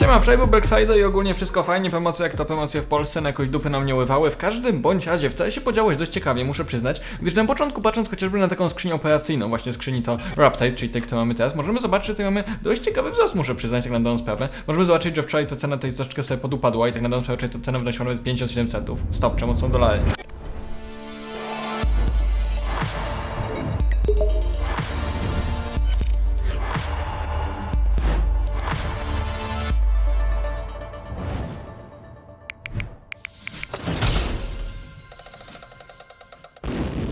Siema, wczoraj był Black Friday i ogólnie wszystko fajnie, promocje jak to promocje w Polsce, na jakoś dupy nam nie ływały. W każdym bądź razie wcale się podziało dość ciekawie, muszę przyznać, gdyż na początku patrząc chociażby na taką skrzynię operacyjną, właśnie skrzyni to Raptide, czyli tej, którą mamy teraz, możemy zobaczyć, że tutaj mamy dość ciekawy wzrost, muszę przyznać, tak na dobrą sprawę. Możemy zobaczyć, że wczoraj ta cena tutaj troszeczkę sobie podupadła i tak na dobrą sprawę ta cena wynosiła nawet 57 centów. Stop, czemu są dolary?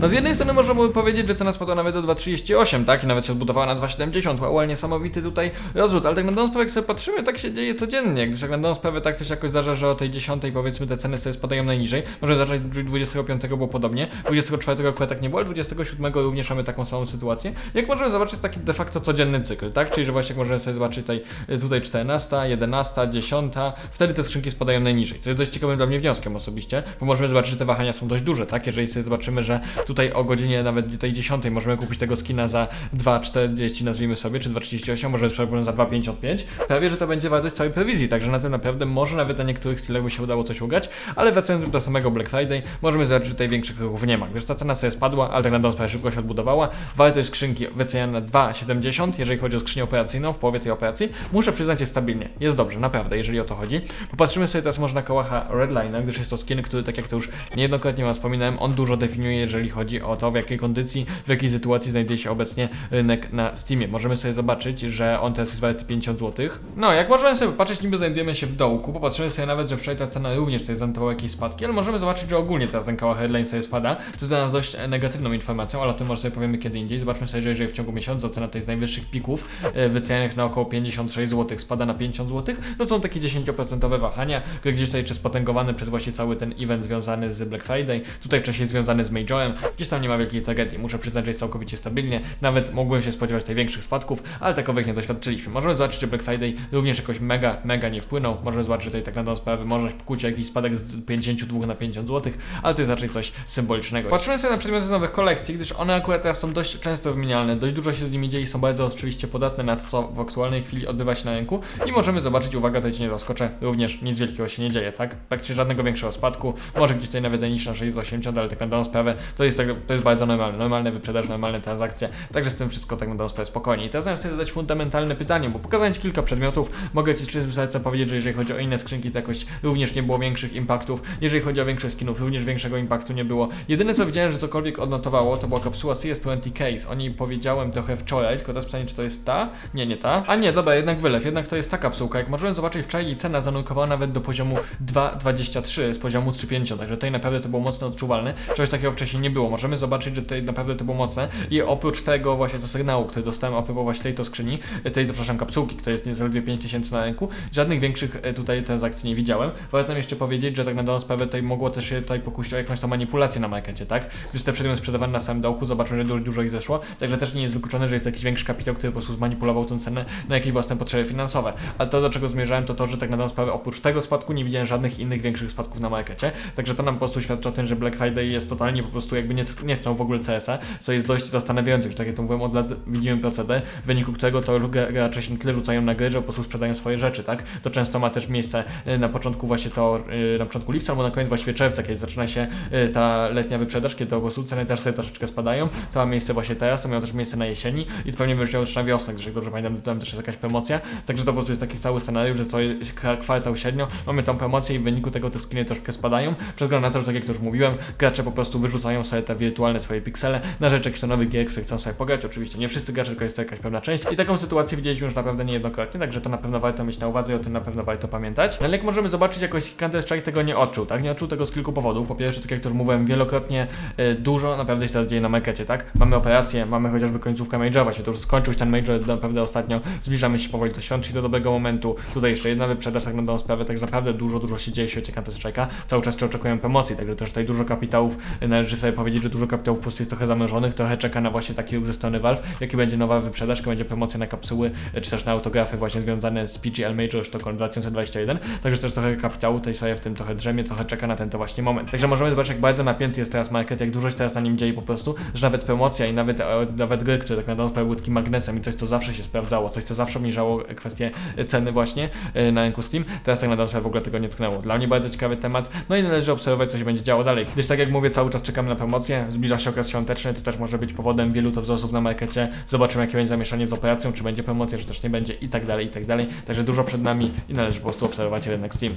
No z jednej strony można by powiedzieć, że cena spadła nawet do 2,38, tak? I nawet się odbudowała na 2,70. Wow, niesamowity tutaj rozrzut, ale tak na dobrą sprawę, jak sobie patrzymy, tak się dzieje codziennie, gdyż tak na dobrą sprawę tak to się jakoś zdarza, że o tej 10 powiedzmy te ceny sobie spadają najniżej. Może zacząć 25 było podobnie, 24 akurat tak nie było, ale 27 również mamy taką samą sytuację. Jak możemy zobaczyć, jest taki de facto codzienny cykl, tak? Czyli, że właśnie jak możemy sobie zobaczyć tutaj, tutaj 14, 11, 10, wtedy te skrzynki spadają najniżej, co jest dość ciekawym dla mnie wnioskiem osobiście, bo możemy zobaczyć, że te wahania są dość duże, tak? Jeżeli sobie zobaczymy, że tutaj o godzinie nawet tej 10 możemy kupić tego skina za 2,40 nazwijmy sobie, czy 2,38, może przykład za 2,55, prawie, że to będzie wartość całej prowizji, także na tym naprawdę może nawet na niektórych stylach by się udało coś ugrać, ale wracając do samego Black Friday, możemy zobaczyć, że tutaj większych ruchów nie ma, gdyż ta cena sobie spadła, ale tak na dobrą sprawę szybko się odbudowała, wartość skrzynki wyceniana na 2,70, jeżeli chodzi o skrzynię operacyjną, w połowie tej operacji, muszę przyznać jest stabilnie, jest dobrze, naprawdę, jeżeli o to chodzi. Popatrzymy sobie teraz może na kołacha Redline, gdyż jest to skin, który tak jak to już niejednokrotnie Wam wspominałem, on dużo definiuje, jeżeli chodzi o to, w jakiej kondycji, w jakiej sytuacji znajduje się obecnie rynek na Steamie. Możemy sobie zobaczyć, że on teraz jest warty 50 zł. No, jak możemy sobie popatrzeć, niby znajdujemy się w dołku, popatrzymy sobie nawet, że wczoraj ta cena również tutaj zanotowała jakieś spadki, ale możemy zobaczyć, że ogólnie teraz ten kołach Headline sobie spada, co jest dla nas dość e, negatywną informacją, ale o tym może sobie powiemy kiedy indziej. Zobaczmy sobie, że jeżeli w ciągu miesiąca cena tej z najwyższych pików e, wycenianych na około 56 zł spada na 50 zł, to są takie 10% wahania, które gdzieś tutaj czy spotęgowane przez właśnie cały ten event związany z Black Friday, tutaj wcześniej związany z Majorem, gdzieś tam nie ma wielkiej tragedii. Muszę przyznać, że jest całkowicie stabilnie. Nawet mogłem się spodziewać tych większych spadków, ale takowych nie doświadczyliśmy. Możemy zobaczyć, że Black Friday również jakoś mega, mega nie wpłynął. Możemy zobaczyć, że tutaj tak na dobrą sprawę można pokłócić jakiś spadek z 52 na 50 zł, ale to jest raczej coś symbolicznego. Patrzymy sobie na przedmioty z nowych kolekcji, gdyż one akurat teraz są dość często wymienialne, dość dużo się z nimi dzieje i są bardzo oczywiście podatne na to, co w aktualnej chwili odbywa się na rynku i możemy zobaczyć, uwaga, to cię nie zaskoczę, również nic wielkiego się nie dzieje, tak? Praktycznie żadnego większego spadku, może gdzieś tutaj nawet niższa 680, ale tak na dobrą sprawę to jest, tak, to jest bardzo normalne, normalne wyprzedaż, normalne transakcje, także z tym wszystko tak na dobrą sprawę spokojnie. I teraz zamiast sobie zadać fundamentalne pytanie, bo pokazałem Ci kilka przedmiotów, mogę Ci z czystym sercem powiedzieć, że jeżeli chodzi o inne skrzynki, to jakoś również nie było większych impaktów, jeżeli chodzi o większość skinów, również większego impaktu nie było. Jedyne co widziałem, że cokolwiek odnotowało, to była kapsuła CS20 Case, o niej powiedziałem trochę wczoraj, tylko teraz pytanie, czy to jest ta? Nie, nie ta. A nie, dobra, jednak wylew, jednak to jest ta kapsułka. Jak możemy zobaczyć wczoraj, jej cena zanurkowała nawet do poziomu 2,23 z poziomu 3,50, także tutaj naprawdę to było mocno odczuwalne. Czegoś takiego wcześniej nie było. Możemy zobaczyć, że tutaj naprawdę to było mocne i oprócz tego właśnie to sygnału, który dostałem a propos właśnie tej to skrzyni, tej to przepraszam kapsułki, która jest zaledwie 5000 na rynku, żadnych większych e, tutaj transakcji nie widziałem. Warto jeszcze powiedzieć, że tak na dobrą sprawę tutaj mogło też się tutaj pokusić o jakąś tam manipulację na markecie, tak? Gdyż te przedmioty sprzedawane na samym dołku, zobaczymy, że dużo, dużo ich zeszło, także też nie jest wykluczone, że jest jakiś większy kapitał, który po prostu zmanipulował tę cenę na jakieś własne potrzeby finansowe. Ale to, do czego zmierzałem, to to, że tak na dobrą sprawę oprócz tego spadku nie widziałem żadnych innych większych spadków na markecie, także to nam po prostu świadczy o tym, że Black Friday jest totalnie po prostu jakby nie, nie w ogóle CS-a, co jest dość zastanawiające, że tak jak to mówiłem, od lat widzimy proceder, w wyniku którego to gracze się tyle rzucają na gry, że po prostu sprzedają swoje rzeczy, tak? To często ma też miejsce y, na początku właśnie to, y, na początku lipca albo na koniec właśnie czerwca, kiedy zaczyna się y, ta letnia wyprzedaż, kiedy po prostu ceny też sobie troszeczkę spadają. To ma miejsce właśnie teraz, to miało też miejsce na jesieni i to pewnie będzie miało też na wiosnę, gdyż jak dobrze pamiętam, tam też jest jakaś promocja, także to po prostu jest taki cały scenariusz, że co kwartał średnio mamy tą promocję i w wyniku tego te skiny troszkę spadają, przez na to, że tak jak to już mówiłem, gracze po prostu wyrzucają sobie te wirtualne swoje piksele na rzecz jakichś nowych gier, które chcą sobie pograć. Oczywiście nie wszyscy gracze, tylko jest to jakaś pewna część i taką sytuację widzieliśmy już naprawdę niejednokrotnie, także to na pewno warto mieć na uwadze i o tym na pewno warto pamiętać. Ale jak możemy zobaczyć, jakoś Counter Strike tego nie odczuł, tak? Nie odczuł tego z kilku powodów. Po pierwsze, tak jak już mówiłem wielokrotnie, e, dużo naprawdę się teraz dzieje na markecie, tak? Mamy operację, mamy chociażby końcówkę Majora, właśnie to już skończył się ten Major naprawdę ostatnio, zbliżamy się powoli do świąt, czyli do dobrego momentu. Tutaj jeszcze jedna wyprzedaż, tak dobrą sprawę, także naprawdę dużo, dużo się dzieje w świecie Counter Strike'a. Cały czas oczekują promocji, także też tutaj dużo kapitałów e, należy sobie powiedzieć, powiedzieć, że dużo kapitałów po prostu jest trochę zamrożonych, trochę czeka na właśnie taki ruch ze strony Valve, jaki będzie nowa wyprzedaż, jaka będzie promocja na kapsuły, e, czy też na autografy właśnie związane z PGL Major Stockholm 2021, także też trochę kapitału tej sobie w tym trochę drzemie, trochę czeka na ten to właśnie moment. Także możemy zobaczyć, jak bardzo napięty jest teraz market, jak dużo się teraz na nim dzieje po prostu, że nawet promocja i nawet, e, nawet gry, które tak na dobrą sprawę były takim magnesem i coś, co zawsze się sprawdzało, coś, co zawsze obniżało kwestię ceny właśnie e, na rynku Steam, teraz tak na dobrą sprawę w ogóle tego nie tknęło. Dla mnie bardzo ciekawy temat, no i należy obserwować, co się będzie działo dalej. Gdyż tak jak mówię, cały czas czekamy na promocję, zbliża się okres świąteczny, to też może być powodem wielu to wzrostów na markecie, zobaczymy jakie będzie zamieszanie z operacją, czy będzie promocja, czy też nie będzie i tak dalej, i tak dalej. Także dużo przed nami i należy po prostu obserwować rynek Steam.